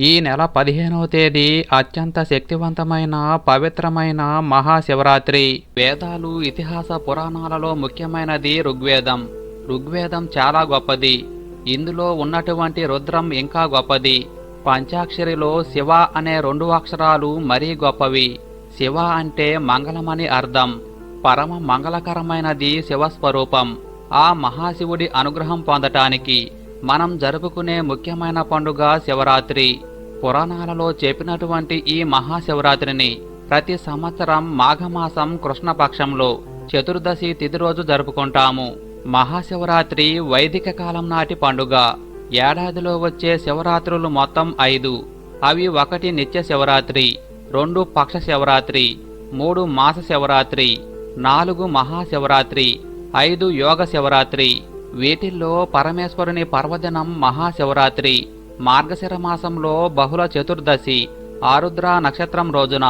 ఈ నెల పదిహేనవ తేదీ అత్యంత శక్తివంతమైన పవిత్రమైన మహాశివరాత్రి. వేదాలు ఇతిహాస పురాణాలలో ముఖ్యమైనది ఋగ్వేదం. ఋగ్వేదం చాలా గొప్పది. ఇందులో ఉన్నటువంటి రుద్రం ఇంకా గొప్పది. పంచాక్షరిలో శివ అనే రెండు అక్షరాలు మరీ గొప్పవి. శివ అంటే మంగళమని అర్థం. పరమ మంగళకరమైనది శివస్వరూపం. ఆ మహాశివుడి అనుగ్రహం పొందటానికి మనం జరుపుకునే ముఖ్యమైన పండుగ శివరాత్రి. పురాణాలలో చెప్పినటువంటి ఈ మహాశివరాత్రిని ప్రతి సంవత్సరం మాఘమాసం కృష్ణపక్షంలో చతుర్దశి తిథి రోజు జరుపుకుంటాము. మహాశివరాత్రి వైదిక కాలం నాటి పండుగ. ఏడాదిలో వచ్చే శివరాత్రులు మొత్తం ఐదు. అవి ఒకటి నిత్య శివరాత్రి రెండు పక్ష శివరాత్రి మూడు మాస శివరాత్రి నాలుగు మహాశివరాత్రి ఐదు యోగ శివరాత్రి. వీటిల్లో పరమేశ్వరుని పర్వదినం మహాశివరాత్రి మార్గశిర మాసంలో బహుళ చతుర్దశి ఆరుద్ర నక్షత్రం రోజున.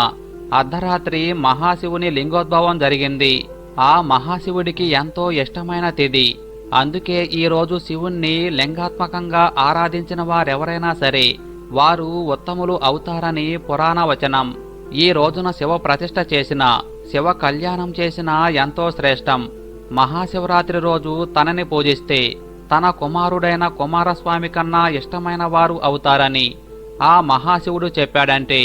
అర్ధరాత్రి మహాశివుని లింగోద్భవం జరిగింది. ఆ మహాశివుడికి ఎంతో ఇష్టమైన తిది అందుకే ఈరోజు శివుణ్ణి లింగాత్మకంగా ఆరాధించిన వారెవరైనా సరే వారు ఉత్తములు అవుతారని పురాణ వచనం. ఈ రోజున శివ ప్రతిష్ఠ చేసిన శివ కళ్యాణం చేసిన ఎంతో శ్రేష్టం. మహాశివరాత్రి రోజు తనని పూజిస్తే తన కుమారుడైన కుమారస్వామి కన్నా ఇష్టమైన వారు అవుతారని ఆ మహాశివుడు చెప్పాడంటే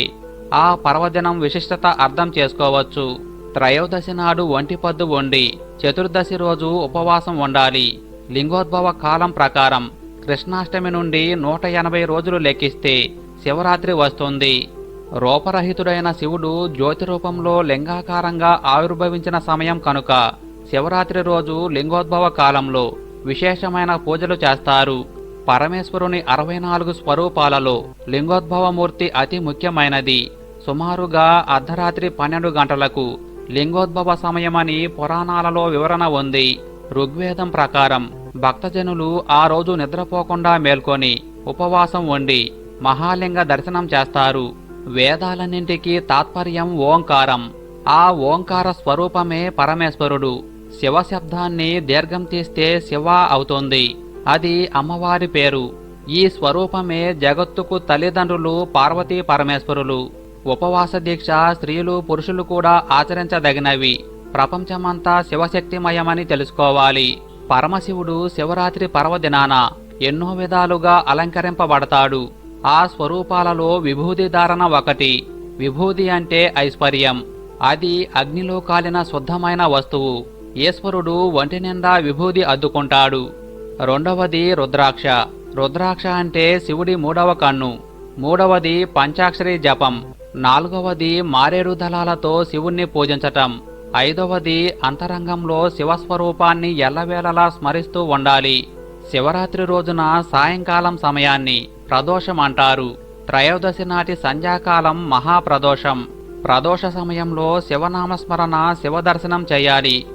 ఆ పర్వదినం విశిష్టత అర్థం చేసుకోవచ్చు. త్రయోదశి నాడు ఒంటి పద్దు వండి చతుర్దశి రోజు ఉపవాసం ఉండాలి. లింగోద్భవ కాలం ప్రకారం కృష్ణాష్టమి నుండి నూట ఎనభై రోజులు లెక్కిస్తే శివరాత్రి వస్తుంది. రూపరహితుడైన శివుడు జ్యోతి రూపంలో లింగాకారంగా ఆవిర్భవించిన సమయం కనుక శివరాత్రి రోజు లింగోద్భవ కాలంలో విశేషమైన పూజలు చేస్తారు. పరమేశ్వరుని అరవై నాలుగు స్వరూపాలలో లింగోద్భవమూర్తి అతి ముఖ్యమైనది. సుమారుగా అర్ధరాత్రి పన్నెండు గంటలకు లింగోద్భవ సమయమని పురాణాలలో వివరణ ఉంది. ఋగ్వేదం ప్రకారం భక్తజనులు ఆ రోజు నిద్రపోకుండా మేల్కొని ఉపవాసం ఉండి మహాలింగ దర్శనం చేస్తారు. వేదాలన్నింటికీ తాత్పర్యం ఓంకారం. ఆ ఓంకార స్వరూపమే పరమేశ్వరుడు. శివ శబ్దాన్ని దీర్ఘం తీస్తే శివ అవుతుంది. అది అమ్మవారి పేరు. ఈ స్వరూపమే జగత్తుకు తల్లిదండ్రులు పార్వతీ పరమేశ్వరులు. ఉపవాస దీక్ష స్త్రీలు పురుషులు కూడా ఆచరించదగినవి. ప్రపంచమంతా శివశక్తిమయమని తెలుసుకోవాలి. పరమశివుడు శివరాత్రి పర్వదినాన ఎన్నో విధాలుగా అలంకరింపబడతాడు. ఆ స్వరూపాలలో విభూది ధారణ ఒకటి. విభూది అంటే ఐశ్వర్యం. అది అగ్నిలో కాలిన శుద్ధమైన వస్తువు. ఈశ్వరుడు ఒంటి నిండా విభూది అద్దుకుంటాడు. రెండవది రుద్రాక్ష. రుద్రాక్ష అంటే శివుడి మూడవ కన్ను. మూడవది పంచాక్షరి జపం. నాలుగవది మారేడు దళాలతో శివుణ్ణి పూజించటం. ఐదవది అంతరంగంలో శివస్వరూపాన్ని ఎల్లవేళలా స్మరిస్తూ ఉండాలి. శివరాత్రి రోజున సాయంకాలం సమయాన్ని ప్రదోషం అంటారు త్రయోదశి నాటి సంధ్యాకాలం మహాప్రదోషం. ప్రదోష సమయంలో శివనామస్మరణ శివదర్శనం చేయాలి.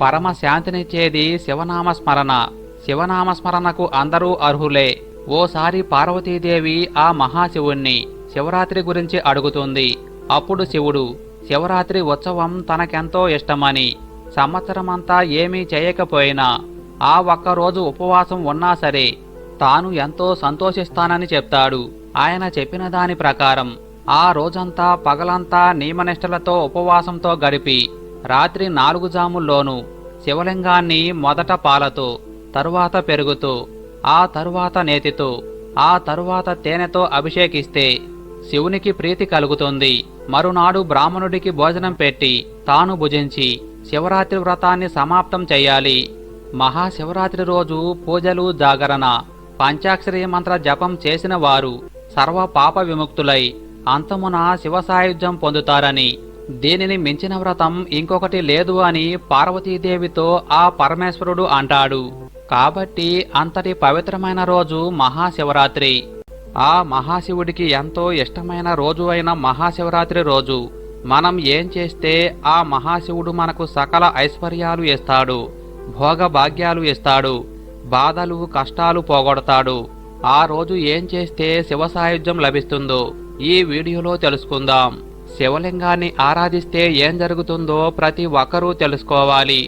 పరమ శాంతినిచ్చేది శివనామస్మరణ. శివనామస్మరణకు అందరూ అర్హులే. ఓసారి పార్వతీదేవి ఆ మహాశివుణ్ణి శివరాత్రి గురించి అడుగుతుంది. అప్పుడు శివుడు శివరాత్రి ఉత్సవం తనకెంతో ఇష్టమని. సంవత్సరమంతా ఏమీ చేయకపోయినా ఆ ఒక్కరోజు ఉపవాసం ఉన్నా సరే తాను ఎంతో సంతోషిస్తానని చెప్తాడు. ఆయన చెప్పిన దాని ప్రకారం ఆ రోజంతా పగలంతా నియమనిష్టలతో ఉపవాసంతో గడిపి రాత్రి నాలుగు జాముల్లోనూ శివలింగాన్ని మొదట పాలతో తరువాత పెరుగుతూ ఆ తరువాత నేతితో ఆ తరువాత తేనెతో అభిషేకిస్తే శివునికి ప్రీతి కలుగుతుంది. మరునాడు బ్రాహ్మణుడికి భోజనం పెట్టి తాను భుజించి శివరాత్రి వ్రతాన్ని సమాప్తం చేయాలి మహాశివరాత్రి రోజు పూజలు జాగరణ పంచాక్షరి మంత్ర జపం చేసిన వారు సర్వ పాప విముక్తులై అంతమున శివ సాయుధ్యం పొందుతారని దీనిని మించిన వ్రతం ఇంకొకటి లేదు అని పార్వతీదేవితో ఆ పరమేశ్వరుడు అంటాడు. కాబట్టి అంతటి పవిత్రమైన రోజు మహాశివరాత్రి. ఆ మహాశివుడికి ఎంతో ఇష్టమైన రోజు అయిన మహాశివరాత్రి రోజు. మనం ఏం చేస్తే ఆ మహాశివుడు మనకు సకల ఐశ్వర్యాలు ఇస్తాడు భోగభాగ్యాలు ఇస్తాడు బాధలు కష్టాలు పోగొడతాడు. ఆ రోజు ఏం చేస్తే శివ సాయుధ్యం లభిస్తుందో ఈ వీడియోలో తెలుసుకుందాం. శివలింగాన్ని ఆరాధిస్తే ఏం జరుగుతుందో ప్రతి ఒక్కరూ తెలుసుకోవాలి.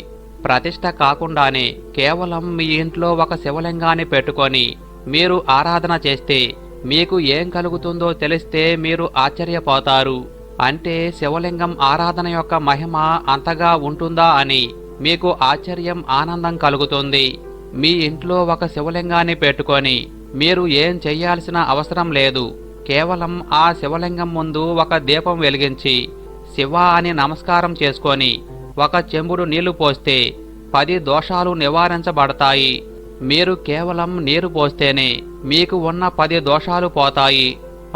ప్రతిష్ట కాకుండానే కేవలం మీ ఇంట్లో ఒక శివలింగాన్ని పెట్టుకొని మీరు ఆరాధన చేస్తే మీకు ఏం కలుగుతుందో తెలిస్తే మీరు ఆశ్చర్యపోతారు. అంటే శివలింగం ఆరాధన యొక్క మహిమ అంతగా ఉంటుందా అని మీకు ఆశ్చర్యం ఆనందం కలుగుతుంది. మీ ఇంట్లో ఒక శివలింగాన్ని పెట్టుకొని మీరు ఏం చెయ్యాల్సిన అవసరం లేదు. కేవలం ఆ శివలింగం ముందు ఒక దీపం వెలిగించి శివ అని నమస్కారం చేసుకొని ఒక చెంబుడు నీళ్ళు పోస్తే పది దోషాలు నివారించబడతాయి. మీరు కేవలం నీరు పోస్తేనే మీకు ఉన్న పది దోషాలు పోతాయి.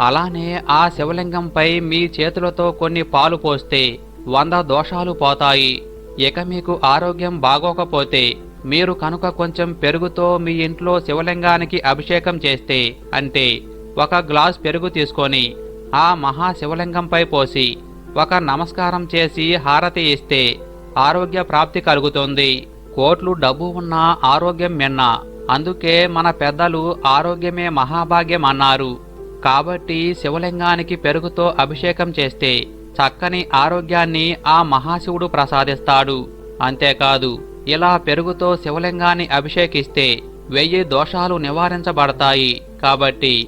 అలానే ఆ శివలింగంపై మీ చేతులతో కొన్ని పాలు పోస్తే వంద దోషాలు పోతాయి. ఇక మీకు ఆరోగ్యం బాగోకపోతే మీరు కనుక కొంచెం పెరుగుతో మీ ఇంట్లో శివలింగానికి అభిషేకం చేస్తే అంటే ఒక గ్లాస్ పెరుగు తీసుకొని ఆ మహా శివలింగంపై పోసి ఒక నమస్కారం చేసి హారతి ఇస్తే ఆరోగ్య ప్రాప్తి కలుగుతుంది. కోట్లు డబ్బు ఉన్న ఆరోగ్యం మిన్న అందుకే మన పెద్దలు ఆరోగ్యమే మహాభాగ్యం అన్నారు. కాబట్టి శివలింగానికి పెరుగుతో అభిషేకం చేస్తే చక్కని ఆరోగ్యాన్ని ఆ మహాశివుడు ప్రసాదిస్తాడు. అంతేకాదు ఇలా పెరుగుతో శివలింగాన్ని అభిషేకిస్తే వెయ్యి దోషాలు నివారించబడతాయి. కాబట్టి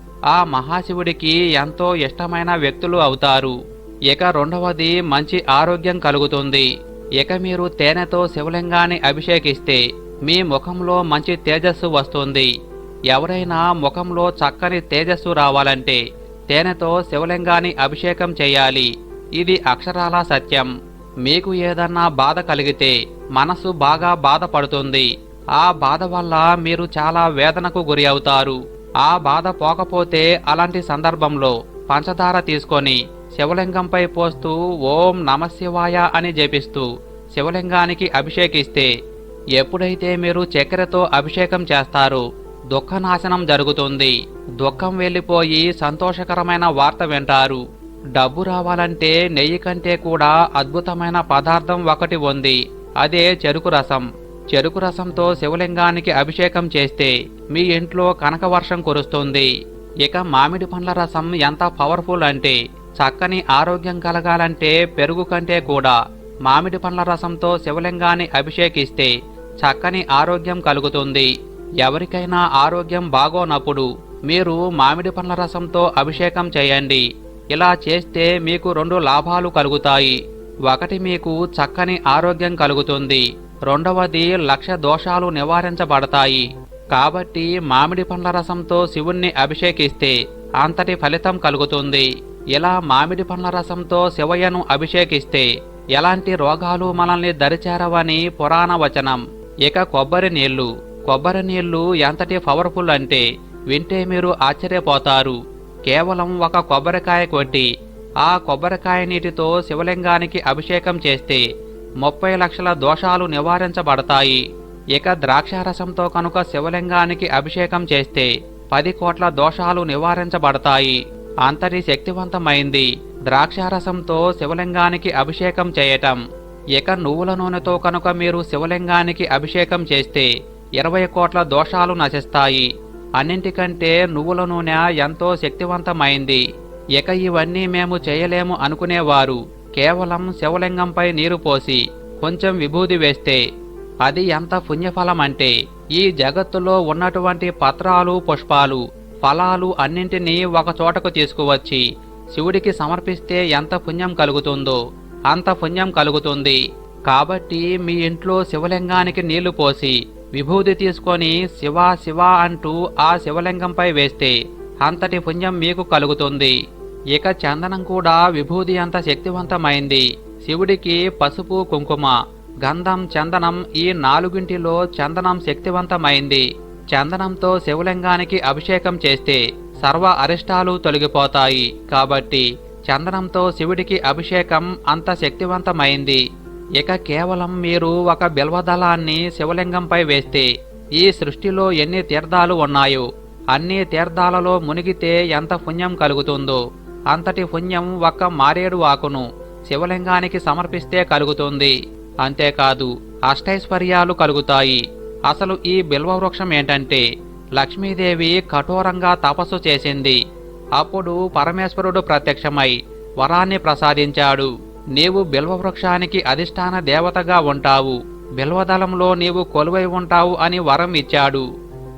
ఆ మహాశివుడికి ఎంతో ఇష్టమైన వ్యక్తులు అవుతారు. ఇక రెండవది మంచి ఆరోగ్యం కలుగుతుంది. ఇక మీరు తేనెతో శివలింగాన్ని అభిషేకిస్తే మీ ముఖంలో మంచి తేజస్సు వస్తుంది. ఎవరైనా ముఖంలో చక్కని తేజస్సు రావాలంటే తేనెతో శివలింగాన్ని అభిషేకం చేయాలి. ఇది అక్షరాల సత్యం. మీకు ఏదన్నా బాధ కలిగితే మనసు బాగా బాధపడుతుంది. ఆ బాధ వల్ల మీరు చాలా వేదనకు గురి అవుతారు. ఆ బాధ పోకపోతే అలాంటి సందర్భంలో పంచదార తీసుకొని శివలింగంపై పోస్తూ ఓం నమశివాయ అని జపిస్తూ శివలింగానికి అభిషేకిస్తే ఎప్పుడైతే మీరు చక్కెరతో అభిషేకం చేస్తారు దుఃఖనాశనం జరుగుతుంది. దుఃఖం వెళ్ళిపోయి సంతోషకరమైన వార్త వింటారు. డబ్బు రావాలంటే నెయ్యి కంటే కూడా అద్భుతమైన పదార్థం ఒకటి ఉంది. అదే చెరుకు రసం. చెరుకు రసంతో శివలింగానికి అభిషేకం చేస్తే మీ ఇంట్లో కనక వర్షం కురుస్తుంది. ఇక మామిడి పండ్ల రసం ఎంత పవర్ఫుల్ అంటే చక్కని ఆరోగ్యం కలగాలంటే పెరుగు కంటే కూడా మామిడి పండ్ల రసంతో శివలింగాన్ని అభిషేకిస్తే చక్కని ఆరోగ్యం కలుగుతుంది. ఎవరికైనా ఆరోగ్యం బాగోనప్పుడు మీరు మామిడి పండ్ల రసంతో అభిషేకం చేయండి. ఇలా చేస్తే మీకు రెండు లాభాలు కలుగుతాయి. ఒకటి మీకు చక్కని ఆరోగ్యం కలుగుతుంది. రెండవది లక్ష దోషాలు నివారించబడతాయి. కాబట్టి మామిడి పండ్ల రసంతో శివుణ్ణి అభిషేకిస్తే అంతటి ఫలితం కలుగుతుంది. ఇలా మామిడి పండ్ల రసంతో శివయ్యను అభిషేకిస్తే ఎలాంటి రోగాలు మనల్ని దరిచేరవని పురాణ వచనం. ఇక కొబ్బరి నీళ్ళు కొబ్బరి నీళ్ళు ఎంతటి పవర్ఫుల్ అంటే వింటే మీరు ఆశ్చర్యపోతారు. కేవలం ఒక కొబ్బరికాయ కొట్టి ఆ కొబ్బరికాయ నీటితో శివలింగానికి అభిషేకం చేస్తే ముప్పై లక్షల దోషాలు నివారించబడతాయి. ఇక ద్రాక్షారసంతో కనుక శివలింగానికి అభిషేకం చేస్తే పది కోట్ల దోషాలు నివారించబడతాయి. అంతటి శక్తివంతమైంది ద్రాక్షారసంతో శివలింగానికి అభిషేకం చేయటం. ఇక నువ్వుల నూనెతో కనుక మీరు శివలింగానికి అభిషేకం చేస్తే ఇరవై కోట్ల దోషాలు నశిస్తాయి. అన్నింటికంటే నువ్వుల నూనె ఎంతో శక్తివంతమైంది. ఇక ఇవన్నీ మేము చేయలేము అనుకునేవారు. కేవలం శివలింగంపై నీరు పోసి కొంచెం విభూది వేస్తే అది ఎంత పుణ్యఫలం అంటే ఈ జగత్తులో ఉన్నటువంటి పత్రాలు పుష్పాలు ఫలాలు అన్నింటినీ ఒక చోటకు తీసుకువచ్చి శివుడికి సమర్పిస్తే ఎంత పుణ్యం కలుగుతుందో అంత పుణ్యం కలుగుతుంది. కాబట్టి మీ ఇంట్లో శివలింగానికి నీళ్ళు పోసి విభూది తీసుకొని శివ శివ అంటూ ఆ శివలింగంపై వేస్తే అంతటి పుణ్యం మీకు కలుగుతుంది. ఇక చందనం కూడా విభూది అంత శక్తివంతమైంది. శివుడికి పసుపు కుంకుమ గంధం చందనం ఈ నాలుగింటిలో చందనం శక్తివంతమైంది. చందనంతో శివలింగానికి అభిషేకం చేస్తే సర్వ అరిష్టాలు తొలగిపోతాయి. కాబట్టి చందనంతో శివుడికి అభిషేకం అంత శక్తివంతమైంది. ఇక కేవలం మీరు ఒక బిల్వదళాన్ని శివలింగంపై వేస్తే ఈ సృష్టిలో ఎన్ని తీర్థాలు ఉన్నాయో అన్ని తీర్థాలలో మునిగితే ఎంత పుణ్యం కలుగుతుందో. అంతటి పుణ్యం ఒక్క మారేడు ఆకును శివలింగానికి సమర్పిస్తే కలుగుతుంది. అంతేకాదు అష్టైశ్వర్యాలు కలుగుతాయి. అసలు ఈ బిల్వవృక్షం ఏంటంటే లక్ష్మీదేవి కఠోరంగా తపస్సు చేసింది. అప్పుడు పరమేశ్వరుడు ప్రత్యక్షమై వరాన్ని ప్రసాదించాడు. నీవు బిల్వవృక్షానికి అధిష్టాన దేవతగా ఉంటావు. బిల్వదళంలో నీవు కొలువై ఉంటావు అని వరం ఇచ్చాడు.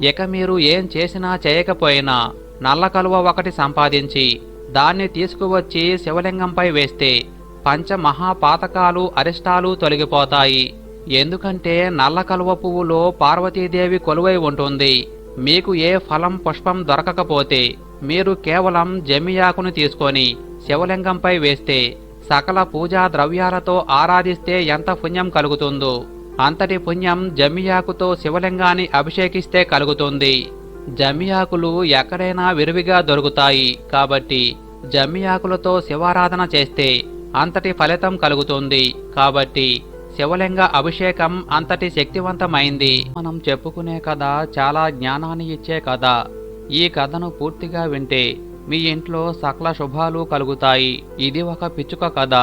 ఇక మీరు ఏం చేసినా చేయకపోయినా నల్ల కలువ ఒకటి సంపాదించి దాన్ని తీసుకువచ్చి శివలింగంపై వేస్తే పంచమహాపాతకాలు అరిష్టాలు తొలగిపోతాయి. ఎందుకంటే నల్ల కలువ పువ్వులో పార్వతీదేవి కొలువై ఉంటుంది. మీకు ఏ ఫలం పుష్పం దొరకకపోతే మీరు కేవలం జమియాకును తీసుకొని శివలింగంపై వేస్తే సకల పూజా ద్రవ్యాలతో ఆరాధిస్తే ఎంత పుణ్యం కలుగుతుందో. అంతటి పుణ్యం జమియాకుతో శివలింగాన్ని అభిషేకిస్తే కలుగుతుంది. జమియాకులు ఎక్కడైనా విరివిగా దొరుకుతాయి. కాబట్టి జమియాకులతో శివారాధన చేస్తే అంతటి ఫలితం కలుగుతుంది. కాబట్టి శివలింగ అభిషేకం అంతటి శక్తివంతమైంది. మనం చెప్పుకునే కథ చాలా జ్ఞానాన్ని ఇచ్చే కథ. ఈ కథను పూర్తిగా వింటే మీ ఇంట్లో సకల శుభాలు కలుగుతాయి. ఇది ఒక పిచ్చుక కథ.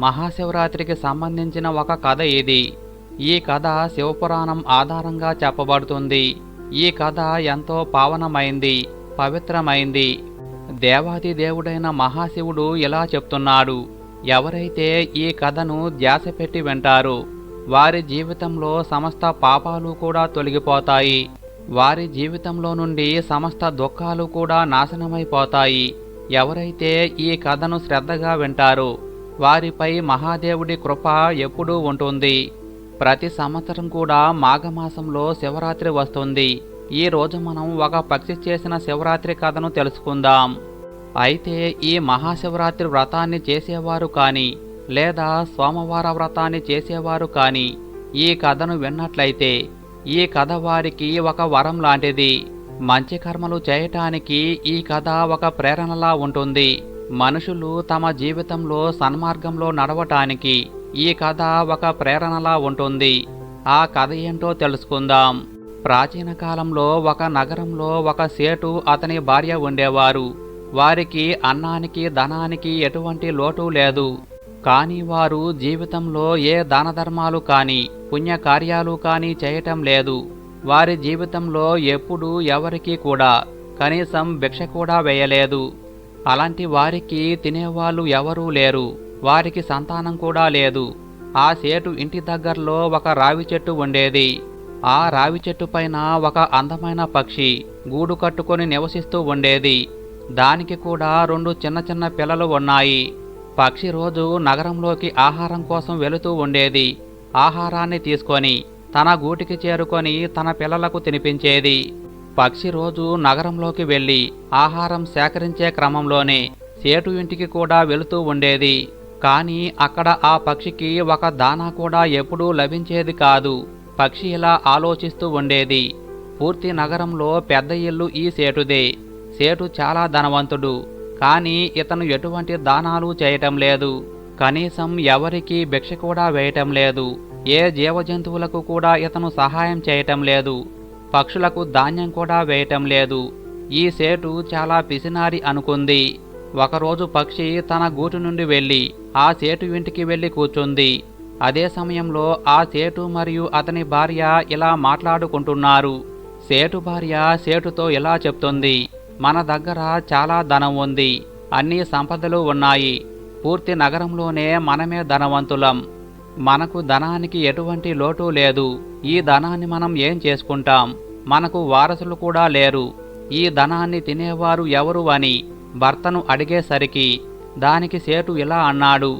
మహాశివరాత్రికి సంబంధించిన ఒక కథ ఇది. ఈ కథ శివపురాణం ఆధారంగా చెప్పబడుతుంది. ఈ కథ ఎంతో పావనమైంది పవిత్రమైంది. దేవాది దేవుడైన మహాశివుడు ఇలా చెప్తున్నాడు ఎవరైతే ఈ కథను ధ్యాస పెట్టి వింటారో వారి జీవితంలో సమస్త పాపాలు కూడా తొలగిపోతాయి. వారి జీవితంలో నుండి సమస్త దుఃఖాలు కూడా నాశనమైపోతాయి. ఎవరైతే ఈ కథను శ్రద్ధగా వింటారో వారిపై మహాదేవుడి కృప ఎప్పుడూ ఉంటుంది. ప్రతి సంవత్సరం కూడా మాఘమాసంలో శివరాత్రి వస్తుంది. ఈ రోజు మనం ఒక పక్షి చేసిన శివరాత్రి కథను తెలుసుకుందాం. అయితే ఈ మహాశివరాత్రి వ్రతాన్ని చేసేవారు కానీ లేదా సోమవార వ్రతాన్ని చేసేవారు కానీ ఈ కథను విన్నట్లయితే ఈ కథ వారికి ఒక వరం లాంటిది. మంచి కర్మలు చేయటానికి ఈ కథ ఒక ప్రేరణలా ఉంటుంది. మనుషులు తమ జీవితంలో సన్మార్గంలో నడవటానికి ఈ కథ ఒక ప్రేరణలా ఉంటుంది. ఆ కథ ఏంటో తెలుసుకుందాం. ప్రాచీన కాలంలో ఒక నగరంలో ఒక సేటు అతని భార్య ఉండేవారు. వారికి అన్నానికి ధనానికి ఎటువంటి లోటు లేదు. కానీ వారు జీవితంలో ఏ దానధర్మాలు కానీ పుణ్యకార్యాలు కానీ చేయటం లేదు. వారి జీవితంలో ఎప్పుడూ ఎవరికీ కూడా కనీసం భిక్ష కూడా వేయలేదు. అలాంటి వారికి తినేవాళ్ళు ఎవరూ లేరు. వారికి సంతానం కూడా లేదు. ఆ సేటు ఇంటి దగ్గరలో ఒక రావి చెట్టు ఉండేది. ఆ రావి చెట్టు పైన ఒక అందమైన పక్షి గూడు కట్టుకొని నివసిస్తూ ఉండేది. దానికి కూడా రెండు చిన్న చిన్న పిల్లలు ఉన్నాయి. పక్షి రోజు నగరంలోకి ఆహారం కోసం వెళుతూ ఉండేది. ఆహారాన్ని తీసుకొని తన గూటికి చేరుకొని తన పిల్లలకు తినిపించేది. పక్షి రోజు నగరంలోకి వెళ్ళి ఆహారం సేకరించే క్రమంలోనే సేటు ఇంటికి కూడా వెళుతూ ఉండేది. కానీ అక్కడ ఆ పక్షికి ఒక దానా కూడా ఎప్పుడూ లభించేది కాదు. పక్షి ఇలా ఆలోచిస్తూ ఉండేది. పూర్తి నగరంలో పెద్ద ఇల్లు ఈ సేటుదే. సేటు చాలా ధనవంతుడు. కానీ ఇతను ఎటువంటి దానాలు చేయటం లేదు. కనీసం ఎవరికీ భిక్ష కూడా వేయటం లేదు. ఏ జీవజంతువులకు కూడా ఇతను సహాయం చేయటం లేదు. పక్షులకు ధాన్యం కూడా వేయటం లేదు. ఈ సేటు చాలా పిసినారి అనుకుంది. ఒకరోజు పక్షి తన గూటి నుండి వెళ్ళి ఆ సేటు ఇంటికి వెళ్ళి కూర్చుంది. అదే సమయంలో ఆ సేటు మరియు అతని భార్య ఇలా మాట్లాడుకుంటున్నారు. సేటు భార్య సేటుతో ఇలా చెప్తుంది మన దగ్గర చాలా ధనం ఉంది అన్ని సంపదలు ఉన్నాయి. పూర్తి నగరంలోనే మనమే ధనవంతులం. మనకు ధనానికి ఎటువంటి లోటు లేదు. ఈ ధనాన్ని మనం ఏం చేసుకుంటాం? మనకు వారసులు కూడా లేరు. ఈ ధనాన్ని తినేవారు ఎవరు అని భర్తను అడిగేసరికి దానికి సేటు ఇలా అన్నాడు?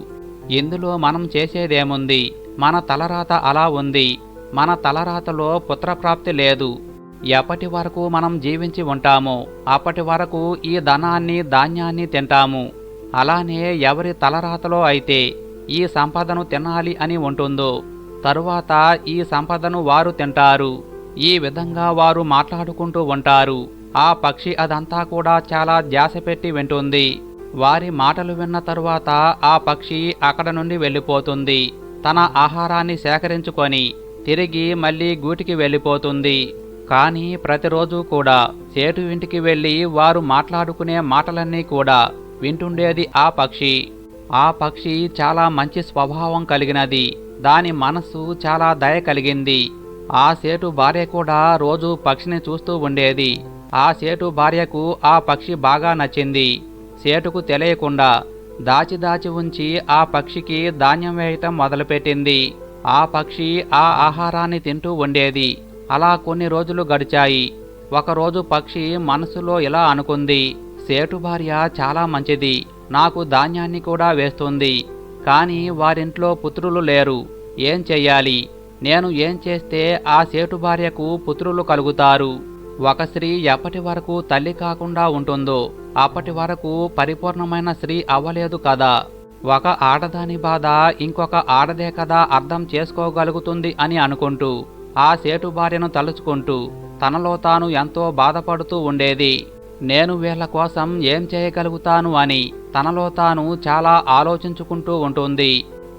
ఇందులో మనం చేసేదేముంది? మన తలరాత అలా ఉంది. మన తలరాతలో పుత్రప్రాప్తి లేదు. ఎప్పటి వరకు మనం జీవించి ఉంటామో అప్పటి వరకు ఈ ధనాన్ని ధాన్యాన్ని తింటాము. అలానే ఎవరి తలరాతలో అయితే ఈ సంపదను తినాలి అని ఉంటుందో తరువాత ఈ సంపదను వారు తింటారు. ఈ విధంగా వారు మాట్లాడుకుంటూ ఉంటారు. ఆ పక్షి అదంతా కూడా చాలా ధ్యాస పెట్టి వింటుంది. వారి మాటలు విన్న తరువాత ఆ పక్షి అక్కడ నుండి వెళ్ళిపోతుంది. తన ఆహారాన్ని సేకరించుకొని తిరిగి మళ్ళీ గూటికి వెళ్ళిపోతుంది. కానీ ప్రతిరోజు కూడా సేటు ఇంటికి వెళ్ళి వారు మాట్లాడుకునే మాటలన్నీ కూడా వింటుండేది ఆ పక్షి. ఆ పక్షి చాలా మంచి స్వభావం కలిగినది. దాని మనస్సు చాలా దయ కలిగింది. ఆ సేటు భార్య కూడా రోజు పక్షిని చూస్తూ ఉండేది. ఆ సేటు భార్యకు ఆ పక్షి బాగా నచ్చింది. సేటుకు తెలియకుండా దాచి దాచి ఉంచి ఆ పక్షికి ధాన్యం వేయటం మొదలుపెట్టింది. ఆ పక్షి ఆ ఆహారాన్ని తింటూ ఉండేది. అలా కొన్ని రోజులు గడిచాయి. ఒకరోజు పక్షి మనసులో ఇలా అనుకుంది సేటు భార్య చాలా మంచిది నాకు ధాన్యాన్ని కూడా వేస్తుంది కానీ వారింట్లో పుత్రులు లేరు ఏం చెయ్యాలి? నేను ఏం చేస్తే ఆ సేటు భార్యకు పుత్రులు కలుగుతారు? ఒక స్త్రీ ఎప్పటి వరకు తల్లి కాకుండా ఉంటుందో అప్పటి వరకు పరిపూర్ణమైన స్త్రీ అవ్వలేదు కదా. ఒక ఆడదాని బాధ ఇంకొక ఆడదే కదా అర్థం చేసుకోగలుగుతుంది అని అనుకుంటూ ఆ సేటు భార్యను తలుచుకుంటూ తనలో తాను ఎంతో బాధపడుతూ ఉండేది. నేను వీళ్ళ కోసం ఏం చేయగలుగుతాను అని తనలో తాను చాలా ఆలోచించుకుంటూ ఉంటుంది.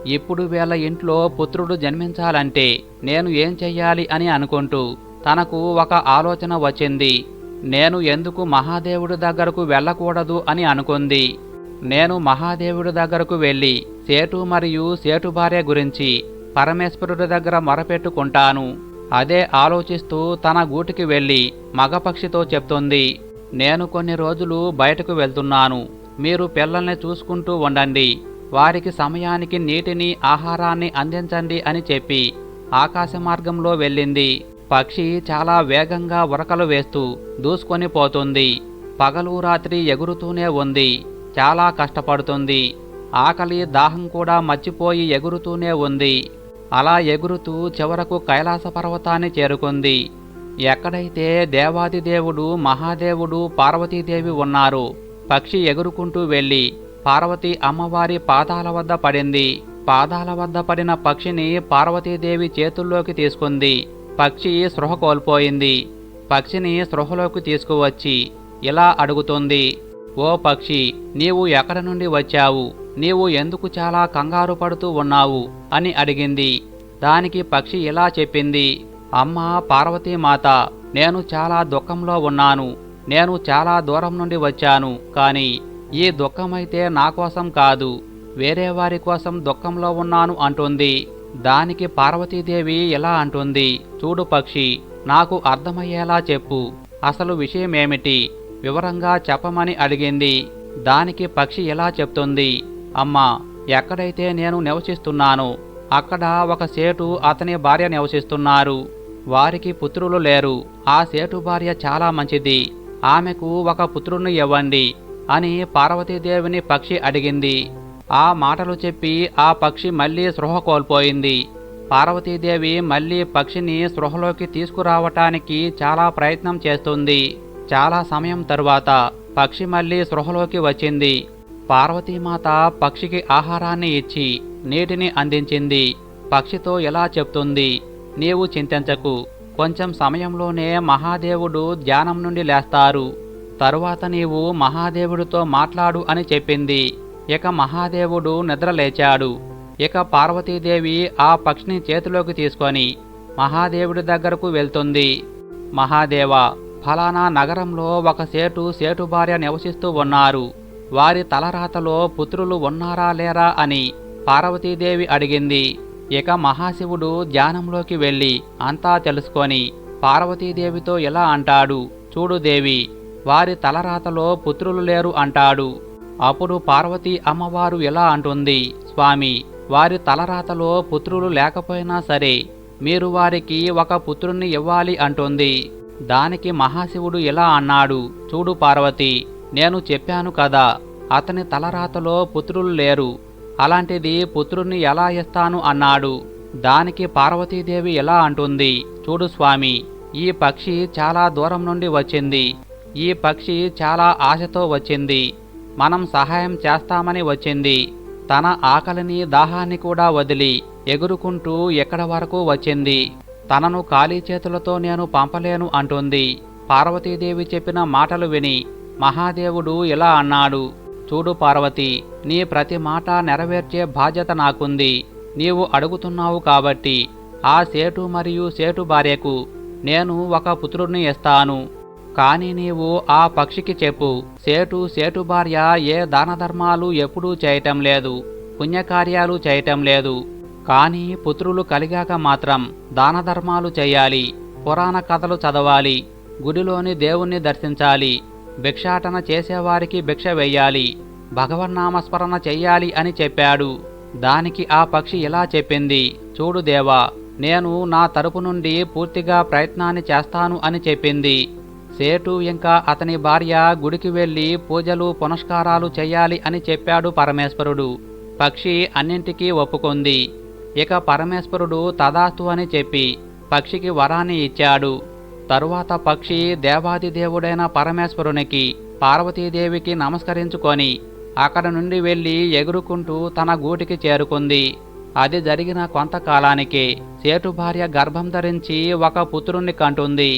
ఇప్పుడు వీళ్ళ ఇంట్లో పుత్రుడు జన్మించాలంటే నేను ఏం చెయ్యాలి అని అనుకుంటూ తనకు ఒక ఆలోచన వచ్చింది. నేను ఎందుకు మహాదేవుడి దగ్గరకు వెళ్ళకూడదు అని అనుకుంది. నేను మహాదేవుడి దగ్గరకు వెళ్ళి సేటు మరియు సేటు భార్య గురించి పరమేశ్వరుడి దగ్గర మొరపెట్టుకుంటాను. అదే ఆలోచిస్తూ తన గూటికి వెళ్ళి మగపక్షితో చెప్తుంది. నేను కొన్ని రోజులు బయటకు వెళ్తున్నాను. మీరు పిల్లల్ని చూసుకుంటూ ఉండండి. వారికి సమయానికి నీటిని ఆహారాన్ని అందించండి అని చెప్పి ఆకాశ మార్గంలో వెళ్ళింది. పక్షి చాలా వేగంగా ఉరకలు వేస్తూ దూసుకొని పోతుంది. పగలు రాత్రి ఎగురుతూనే ఉంది. చాలా కష్టపడుతుంది. ఆకలి దాహం కూడా మర్చిపోయి ఎగురుతూనే ఉంది. అలా ఎగురుతూ చివరకు కైలాస పర్వతాన్ని చేరుకుంది. ఎక్కడైతే దేవాదిదేవుడు మహాదేవుడు పార్వతీదేవి ఉన్నారు పక్షి ఎగురుకుంటూ వెళ్ళి పార్వతీ అమ్మవారి పాదాల వద్ద పడింది. పాదాల వద్ద పడిన పక్షిని పార్వతీదేవి చేతుల్లోకి తీసుకుంది. పక్షి స్పృహ కోల్పోయింది. పక్షిని స్పృహలోకి తీసుకువచ్చి ఇలా అడుగుతుంది ఓ పక్షి నీవు ఎక్కడ నుండి వచ్చావు? నీవు ఎందుకు చాలా కంగారు పడుతూ ఉన్నావు? అని అడిగింది. దానికి పక్షి ఇలా చెప్పింది అమ్మ పార్వతీమాత నేను చాలా దుఃఖంలో ఉన్నాను. నేను చాలా దూరం నుండి వచ్చాను. కానీ ఈ దుఃఖమైతే నా కోసం కాదు. వేరే వారి కోసం దుఃఖంలో ఉన్నాను అంటుంది. దానికి పార్వతీదేవి ఇలా అంటుంది? చూడు పక్షి నాకు అర్థమయ్యేలా చెప్పు. అసలు విషయమేమిటి? వివరంగా చెప్పమని అడిగింది. దానికి పక్షి ఎలా చెప్తుంది? అమ్మా ఎక్కడైతే నేను నివసిస్తున్నాను అక్కడ ఒక సేటు అతని భార్య నివసిస్తున్నారు. వారికి పుత్రులు లేరు. ఆ సేటు భార్య చాలా మంచిది. ఆమెకు ఒక పుత్రుణ్ణి ఇవ్వండి అని పార్వతీదేవిని పక్షి అడిగింది. ఆ మాటలు చెప్పి ఆ పక్షి మళ్ళీ స్పృహ కోల్పోయింది. పార్వతీదేవి మళ్ళీ పక్షిని స్పృహలోకి తీసుకురావటానికి చాలా ప్రయత్నం చేస్తుంది. చాలా సమయం తరువాత పక్షి మళ్ళీ స్పృహలోకి వచ్చింది. పార్వతీమాత పక్షికి ఆహారాన్ని ఇచ్చి నీటిని అందించింది. పక్షితో ఎలా చెప్తుంది నీవు చింతించకు. కొంచెం సమయంలోనే మహాదేవుడు ధ్యానం నుండి లేస్తారు. తరువాత నీవు మహాదేవుడితో మాట్లాడు అని చెప్పింది. ఇక మహాదేవుడు నిద్రలేచాడు ఇక పార్వతీదేవి ఆ పక్షిని చేతిలోకి తీసుకొని మహాదేవుడి దగ్గరకు వెళ్తుంది. మహాదేవ ఫలానా నగరంలో ఒక సేటు సేటు భార్య నివసిస్తూ ఉన్నారు. వారి తలరాతలో పుత్రులు ఉన్నారా లేరా అని పార్వతీదేవి అడిగింది. ఇక మహాశివుడు ధ్యానంలోకి వెళ్ళి అంతా తెలుసుకొని పార్వతీదేవితో ఇలా అంటాడు. చూడు దేవి వారి తలరాతలో పుత్రులు లేరు అంటాడు. అప్పుడు పార్వతీ అమ్మవారు ఇలా అంటుంది స్వామి వారి తలరాతలో పుత్రులు లేకపోయినా సరే మీరు వారికి ఒక పుత్రుణ్ణి ఇవ్వాలి అంటుంది. దానికి మహాశివుడు ఇలా అన్నాడు చూడు పార్వతి నేను చెప్పాను కదా అతని తలరాతలో పుత్రులు లేరు అలాంటిది పుత్రుణ్ణి ఎలా ఇస్తాను అన్నాడు. దానికి పార్వతీదేవి ఎలా అంటుంది చూడు స్వామి ఈ పక్షి చాలా దూరం నుండి వచ్చింది ఈ పక్షి చాలా ఆశతో వచ్చింది మనం సహాయం చేస్తామని వచ్చింది. తన ఆకలిని దాహాన్ని కూడా వదిలి ఎగురుకుంటూ ఎక్కడ వరకు వచ్చింది? తనను ఖాళీ చేతులతో నేను పంపలేను అంటుంది. పార్వతీదేవి చెప్పిన మాటలు విని మహాదేవుడు ఇలా అన్నాడు. చూడు పార్వతి నీ ప్రతి మాట నెరవేర్చే బాధ్యత నాకుంది. నీవు అడుగుతున్నావు కాబట్టి ఆ సేటు మరియు సేటు భార్యకు నేను ఒక పుత్రుడిని ఇస్తాను. కాని నీవు ఆ పక్షికి చెప్పు. సేటు సేటు భార్య ఏ దానధర్మాలు ఎప్పుడూ చేయటం లేదు. పుణ్యకార్యాలు చేయటం లేదు. కానీ పుత్రులు కలిగాక మాత్రం దానధర్మాలు చేయాలి. పురాణ కథలు చదవాలి. గుడిలోని దేవుణ్ణి దర్శించాలి. భిక్షాటన చేసేవారికి భిక్ష వెయ్యాలి భగవన్నామస్మరణ చెయ్యాలి అని చెప్పాడు. దానికి ఆ పక్షి ఇలా చెప్పింది చూడు దేవా నేను నా తరపు నుండి పూర్తిగా ప్రయత్నాన్ని చేస్తాను అని చెప్పింది. సేటు ఇంకా అతని భార్య గుడికి వెళ్ళి పూజలు పునస్కారాలు చేయాలి అని చెప్పాడు పరమేశ్వరుడు. పక్షి అన్నింటికీ ఒప్పుకుంది. ఇక పరమేశ్వరుడు తదాస్తు అని చెప్పి పక్షికి వరాన్ని ఇచ్చాడు. తరువాత పక్షి దేవాది దేవుడైన పరమేశ్వరునికి పార్వతీదేవికి నమస్కరించుకొని అక్కడ నుండి వెళ్ళి ఎగురుకుంటూ తన గూటికి చేరుకుంది. అది జరిగిన కొంతకాలానికి సేటు భార్య గర్భం ధరించి ఒక పుత్రుణ్ణి కంటుంది.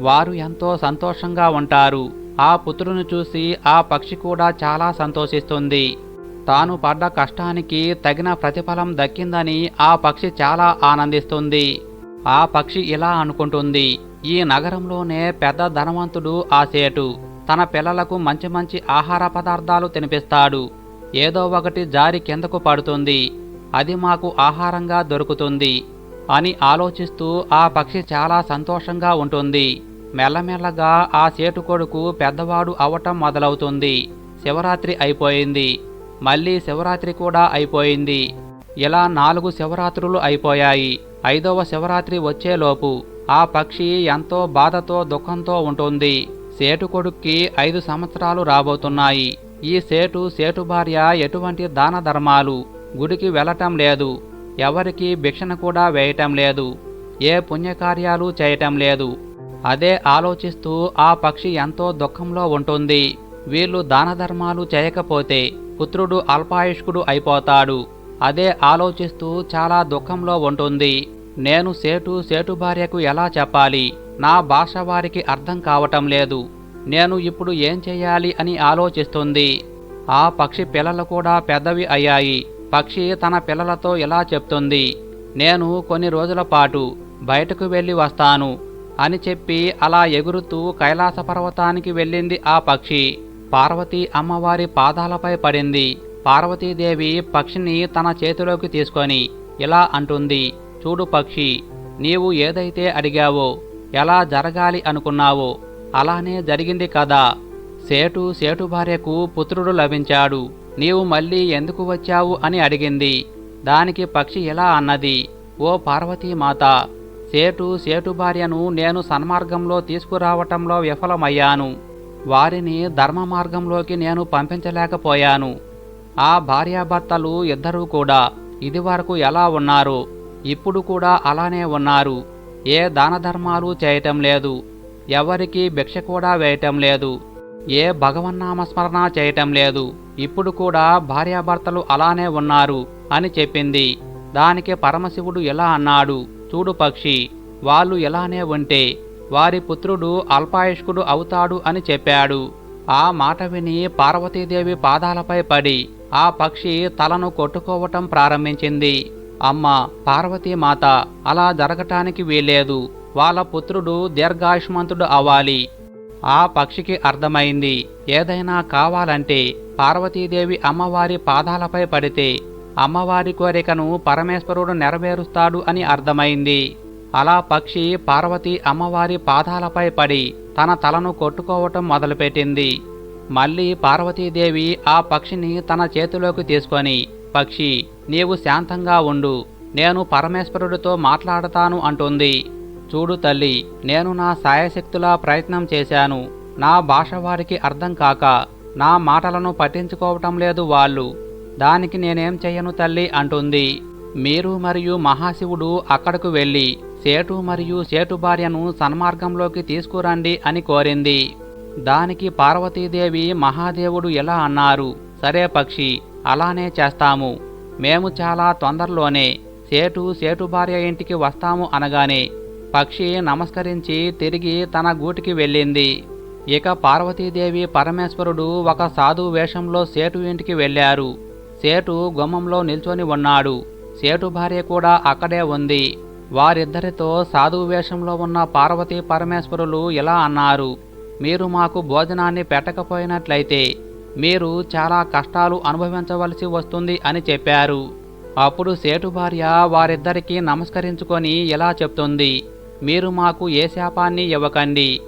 వారు ఎంతో సంతోషంగా ఉంటారు. ఆ పుత్రుని చూసి ఆ పక్షి కూడా చాలా సంతోషిస్తుంది. తాను పడ్డ కష్టానికి తగిన ప్రతిఫలం దక్కిందని ఆ పక్షి చాలా ఆనందిస్తుంది. ఆ పక్షి ఇలా అనుకుంటుంది ఈ నగరంలోనే పెద్ద ధనవంతుడు ఆ సేటు తన పిల్లలకు మంచి మంచి ఆహార పదార్థాలు తినిపిస్తాడు. ఏదో ఒకటి జారి కిందకు పడుతుంది. అది మాకు ఆహారంగా దొరుకుతుంది. అని ఆలోచిస్తూ ఆ పక్షి చాలా సంతోషంగా ఉంటుంది. మెల్లమెల్లగా ఆ సేటు కొడుకు పెద్దవాడు అవటం మొదలవుతుంది. శివరాత్రి అయిపోయింది. మళ్ళీ శివరాత్రి కూడా అయిపోయింది. ఇలా నాలుగు శివరాత్రులు అయిపోయాయి. ఐదవ శివరాత్రి వచ్చేలోపు ఆ పక్షి ఎంతో బాధతో దుఃఖంతో ఉంటుంది. సేటు కొడుక్కి ఐదు సంవత్సరాలు రాబోతున్నాయి. ఈ సేటు సేటు భార్య ఎటువంటి దాన ధర్మాలు? గుడికి వెళ్ళటం లేదు. ఎవరికి భిక్షణ కూడా వేయటం లేదు ఏ పుణ్యకార్యాలు చేయటం లేదు. అదే ఆలోచిస్తూ ఆ పక్షి ఎంతో దుఃఖంలో ఉంటుంది. వీళ్ళు దానధర్మాలు చేయకపోతే పుత్రుడు అల్పాయుష్కుడు అయిపోతాడు. అదే ఆలోచిస్తూ చాలా దుఃఖంలో ఉంటుంది. నేను సేటు సేటు భార్యకు ఎలా చెప్పాలి? నా భాష వారికి అర్థం కావటం లేదు. నేను ఇప్పుడు ఏం చేయాలి అని ఆలోచిస్తుంది. ఆ పక్షి పిల్లలు కూడా పెద్దవి అయ్యాయి. పక్షి తన పిల్లలతో ఇలా చెప్తుంది నేను కొన్ని రోజుల పాటు బయటకు వెళ్ళి వస్తాను అని చెప్పి అలా ఎగురుతూ కైలాస పర్వతానికి వెళ్ళింది ఆ పక్షి. పార్వతీ అమ్మవారి పాదాలపై పడింది. పార్వతీదేవి పక్షిని తన చేతిలోకి తీసుకొని ఇలా అంటుంది చూడు పక్షి నీవు ఏదైతే అడిగావో ఎలా జరగాలి అనుకున్నావో అలానే జరిగింది కదా. సేటు సేటు భార్యకు పుత్రుడు లభించాడు. నీవు మళ్ళీ ఎందుకు వచ్చావు అని అడిగింది. దానికి పక్షి ఇలా అన్నది. ఓ పార్వతీమాత సేటు సేటు భార్యను నేను సన్మార్గంలో తీసుకురావటంలో విఫలమయ్యాను. వారిని ధర్మ మార్గంలోకి నేను పంపించలేకపోయాను. ఆ భార్యాభర్తలు ఇద్దరూ కూడా ఇదివరకు ఎలా ఉన్నారు? ఇప్పుడు కూడా అలానే ఉన్నారు. ఏ దాన ధర్మాలు చేయటం లేదు. ఎవరికి భిక్ష కూడా వేయటం లేదు. ఏ భగవన్నామస్మరణ చేయటం లేదు. ఇప్పుడు కూడా భార్యాభర్తలు అలానే ఉన్నారు అని చెప్పింది. దానికి పరమశివుడు ఎలా అన్నాడు? చూడు పక్షి వాళ్ళు ఇలానే ఉంటే వారి పుత్రుడు అల్పాయుష్కుడు అవుతాడు అని చెప్పాడు. ఆ మాట విని పార్వతీదేవి పాదాలపై పడి ఆ పక్షి తలను కొట్టుకోవటం ప్రారంభించింది. అమ్మ పార్వతీమాత అలా జరగటానికి వీల్లేదు. వాళ్ళ పుత్రుడు దీర్ఘాయుష్మంతుడు అవ్వాలి. ఆ పక్షికి అర్థమైంది. ఏదైనా కావాలంటే పార్వతీదేవి అమ్మవారి పాదాలపై పడితే అమ్మవారి కోరికను పరమేశ్వరుడు నెరవేరుస్తాడు అని అర్థమైంది. అలా పక్షి పార్వతి అమ్మవారి పాదాలపై పడి తన తలను కొట్టుకోవటం మొదలుపెట్టింది. మళ్ళీ పార్వతీదేవి ఆ పక్షిని తన చేతిలోకి తీసుకొని పక్షి నీవు శాంతంగా ఉండు. నేను పరమేశ్వరుడితో మాట్లాడతాను అంటుంది. చూడు తల్లి నేను నా సాయశక్తులా ప్రయత్నం చేశాను. నా భాష వారికి అర్థం కాక నా మాటలను పట్టించుకోవటం లేదు వాళ్ళు. దానికి నేనేం చెయ్యను తల్లి అంటుంది. మీరు మరియు మహాశివుడు అక్కడకు వెళ్ళి సేటు మరియు సేటు భార్యను సన్మార్గంలోకి తీసుకురండి అని కోరింది. దానికి పార్వతీదేవి మహాదేవుడు ఎలా అన్నారు? సరే పక్షి అలానే చేస్తాము. మేము చాలా తొందరలోనే సేటు సేటు భార్య ఇంటికి వస్తాము అనగానే పక్షి నమస్కరించి తిరిగి తన గూటికి వెళ్ళింది. ఇక పార్వతీదేవి పరమేశ్వరుడు ఒక సాధు వేషంలో సేటు ఇంటికి వెళ్ళారు. సేటు గుమ్మంలో నిల్చొని ఉన్నాడు. సేటు భార్య కూడా అక్కడే ఉంది. వారిద్దరితో సాధు వేషంలో ఉన్న పార్వతీ పరమేశ్వరులు ఇలా అన్నారు మీరు మాకు భోజనాన్ని పెట్టకపోయినట్లయితే మీరు చాలా కష్టాలు అనుభవించవలసి వస్తుంది అని చెప్పారు. అప్పుడు సేటు భార్య వారిద్దరికీ నమస్కరించుకొని ఇలా చెప్తుంది మీరు మాకు ఏ శాపాన్ని ఇవ్వకండి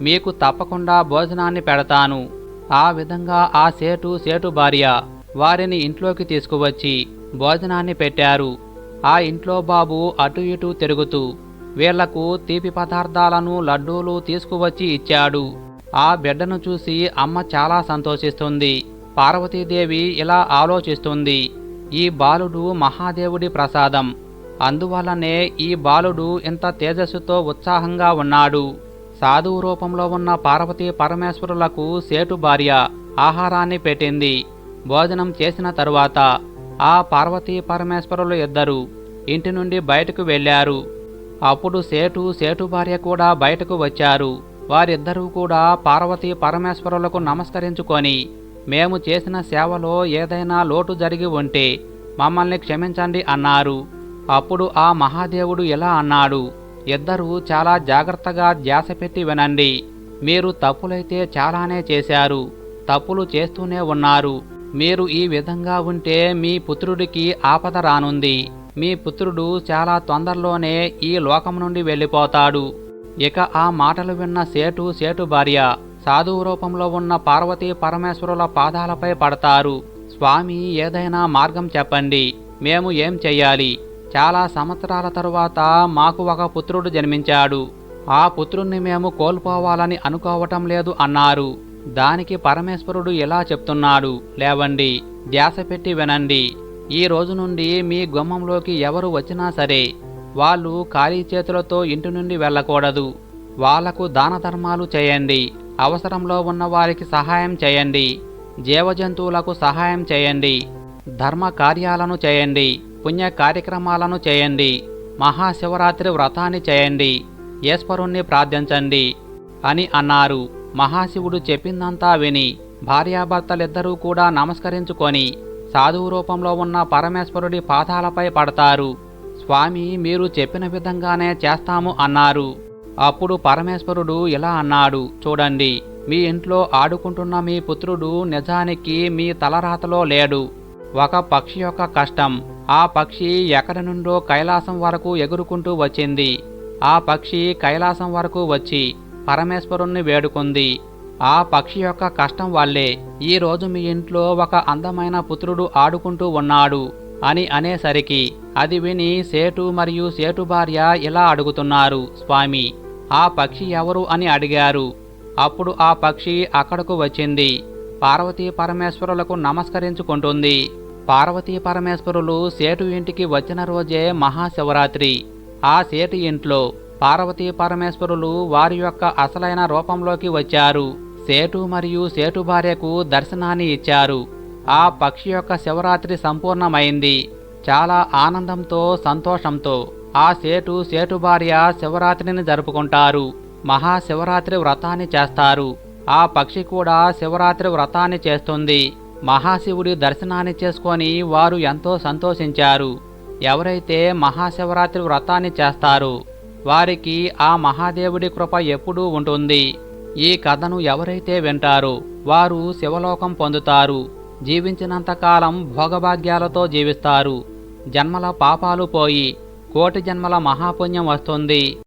మీకు తప్పకుండా భోజనాన్ని పెడతాను. ఆ విధంగా ఆ సేటు సేటు భార్య వారిని ఇంట్లోకి తీసుకువచ్చి భోజనాన్ని పెట్టారు. ఆ ఇంట్లో బాబు అటు ఇటు తిరుగుతూ వీళ్ళకు తీపి పదార్థాలను లడ్డూలు తీసుకువచ్చి ఇచ్చాడు. ఆ బిడ్డను చూసి అమ్మ చాలా సంతోషిస్తుంది. పార్వతీదేవి ఇలా ఆలోచిస్తుంది. ఈ బాలుడు మహాదేవుడి ప్రసాదం. అందువలనే ఈ బాలుడు ఇంత తేజస్సుతో ఉత్సాహంగా ఉన్నాడు. సాధువు రూపంలో ఉన్న పార్వతీ పరమేశ్వరులకు సేటు భార్య ఆహారాన్ని పెట్టింది. భోజనం చేసిన తరువాత ఆ పార్వతీ పరమేశ్వరులు ఇద్దరు ఇంటి నుండి బయటకు వెళ్ళారు. అప్పుడు సేటు సేటు భార్య కూడా బయటకు వచ్చారు. వారిద్దరూ కూడా పార్వతీ పరమేశ్వరులకు నమస్కరించుకొని మేము చేసిన సేవలో ఏదైనా లోటు జరిగి ఉంటే మమ్మల్ని క్షమించండి అన్నారు. అప్పుడు ఆ మహాదేవుడు ఎలా అన్నాడు ఇద్దరూ చాలా జాగ్రత్తగా ధ్యాస పెట్టి వినండి. మీరు తప్పులైతే చాలానే చేశారు. తప్పులు చేస్తూనే ఉన్నారు. మీరు ఈ విధంగా ఉంటే మీ పుత్రుడికి ఆపద రానుంది. మీ పుత్రుడు చాలా తొందరలోనే ఈ లోకం నుండి వెళ్ళిపోతాడు. ఇక ఆ మాటలు విన్న సేటు సేటు భార్య సాధువు రూపంలో ఉన్న పార్వతీ పరమేశ్వరుల పాదాలపై పడతారు. స్వామి ఏదైనా మార్గం చెప్పండి. మేము ఏం చెయ్యాలి? చాలా సంవత్సరాల తరువాత మాకు ఒక పుత్రుడు జన్మించాడు. ఆ పుత్రుణ్ణి మేము కోల్పోవాలని అనుకోవటం లేదు అన్నారు. దానికి పరమేశ్వరుడు ఇలా చెప్తున్నాడు. లేవండి ధ్యాస పెట్టి వినండి. ఈ రోజు నుండి మీ గుమ్మంలోకి ఎవరు వచ్చినా సరే వాళ్ళు ఖాళీ చేతులతో ఇంటి నుండి వెళ్ళకూడదు. వాళ్ళకు దాన ధర్మాలు చేయండి. అవసరంలో ఉన్న వారికి సహాయం చేయండి. జీవజంతువులకు సహాయం చేయండి. ధర్మ కార్యాలను చేయండి పుణ్య కార్యక్రమాలను చేయండి మహాశివరాత్రి వ్రతాన్ని చేయండి ఈశ్వరుణ్ణి ప్రార్థించండి అని అన్నారు. మహాశివుడు చెప్పిందంతా విని భార్యాభర్తలిద్దరూ కూడా నమస్కరించుకొని సాధువు రూపంలో ఉన్న పరమేశ్వరుడి పాదాలపై పడతారు. స్వామి మీరు చెప్పిన విధంగానే చేస్తాము అన్నారు. అప్పుడు పరమేశ్వరుడు ఇలా అన్నాడు చూడండి మీ ఇంట్లో ఆడుకుంటున్న మీ పుత్రుడు నిజానికి మీ తలరాతలో లేడు. ఒక పక్షి యొక్క కష్టం. ఆ పక్షి ఎక్కడి నుండో కైలాసం వరకు ఎగురుకుంటూ వచ్చింది. ఆ పక్షి కైలాసం వరకు వచ్చి పరమేశ్వరుణ్ణి వేడుకుంది. ఆ పక్షి యొక్క కష్టం వల్లే ఈ రోజు మీ ఇంట్లో ఒక అందమైన పుత్రుడు ఆడుకుంటూ ఉన్నాడు అని అనేసరికి అది విని సేటు మరియు సేటు భార్య ఇలా అడుగుతున్నారు స్వామి ఆ పక్షి ఎవరు అని అడిగారు. అప్పుడు ఆ పక్షి అక్కడకు వచ్చింది. పార్వతీ పరమేశ్వరులకు నమస్కరించుకుంటుంది. పార్వతీ పరమేశ్వరులు సేటు ఇంటికి వచ్చిన రోజే మహాశివరాత్రి. ఆ సేటు ఇంట్లో పార్వతీ పరమేశ్వరులు వారి యొక్క అసలైన రూపంలోకి వచ్చారు. సేటు మరియు సేటు భార్యకు దర్శనాన్ని ఇచ్చారు. ఆ పక్షి యొక్క శివరాత్రి సంపూర్ణమైంది. చాలా ఆనందంతో సంతోషంతో ఆ సేటు సేటు భార్య శివరాత్రిని జరుపుకుంటారు. మహాశివరాత్రి వ్రతాన్ని చేస్తారు. ఆ పక్షి కూడా శివరాత్రి వ్రతాన్ని చేస్తుంది. మహాశివుడి దర్శనాన్ని చేసుకొని వారు ఎంతో సంతోషించారు. ఎవరైతే మహాశివరాత్రి వ్రతాన్ని చేస్తారు వారికి ఆ మహాదేవుడి కృప ఎప్పుడూ ఉంటుంది. ఈ కథను ఎవరైతే వింటారో వారు శివలోకం పొందుతారు. జీవించినంతకాలం భోగభాగ్యాలతో జీవిస్తారు. జన్మల పాపాలు పోయి కోటి జన్మల మహాపుణ్యం వస్తుంది.